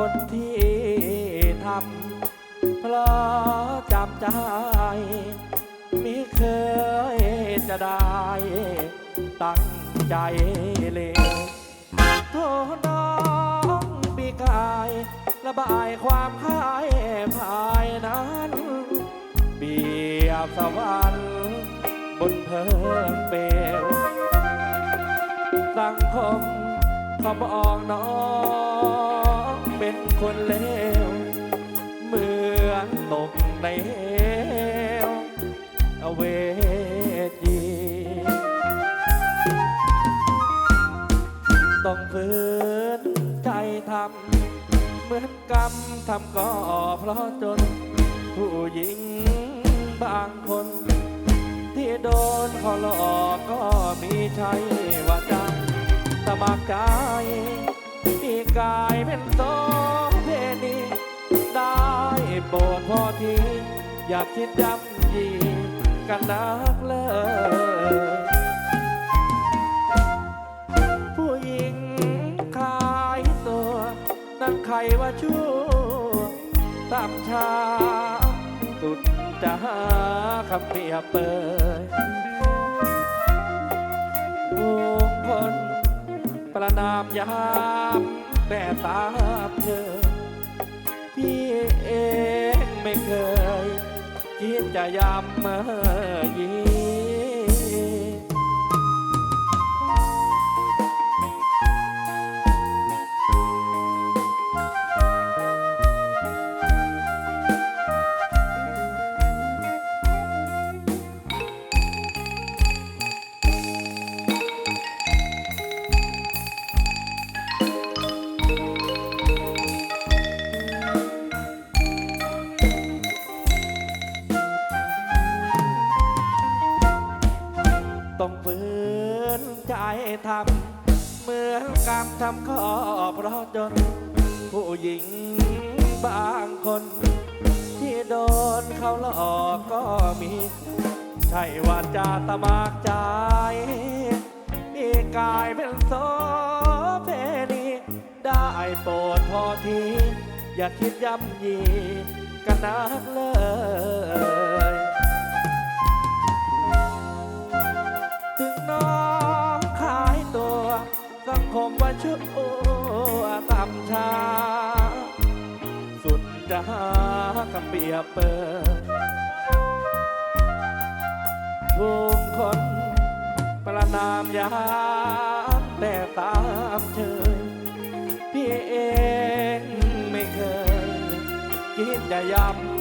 คนที่ทำเพราะจำใจ มิเคยจะได้ ตั้งใจเลยโทน้องปีกาย ระบายความคายภายนั้นเบียบสวรรค์บนเพิงเปลวสังคมเขามองน้อง เป็นคนเลวเหมือนตกในเหวเวทีต้องฝืนใจทำเหมือนกรรมทำก็เพราะจน ผู้หญิงบางคน ที่โดนเขาหลอกก็มีใช่ว่าจังสมัครใจ โปรดพอทีอย่าคิดย้ำยีกันนักเลยผู้หญิงขายตัว นั่นใครว่าชั่วตามชา สุดจะหาคำเปรียบเปยผู้คนประนามยามแต่ตามเธอพี่เอง ไม่เคยคิดจะย้ำ ทำเหมือนกรรมทำข้อเพราะจน ผู้หญิงบางคน ที่โดนเขาหลอกก็มี ใช่ว่าจะตะมากใจมีกลายเป็นโสเพณีได้โปรดพอที อย่าคิดย่ำยีกันนักเลย สังคมว่าชั่วต่ำชาสุดจะหาคำเปียเปรยทุกคนประนามยามแต่ตามเชยพี่เองไม่เคยคิดจะย้ำ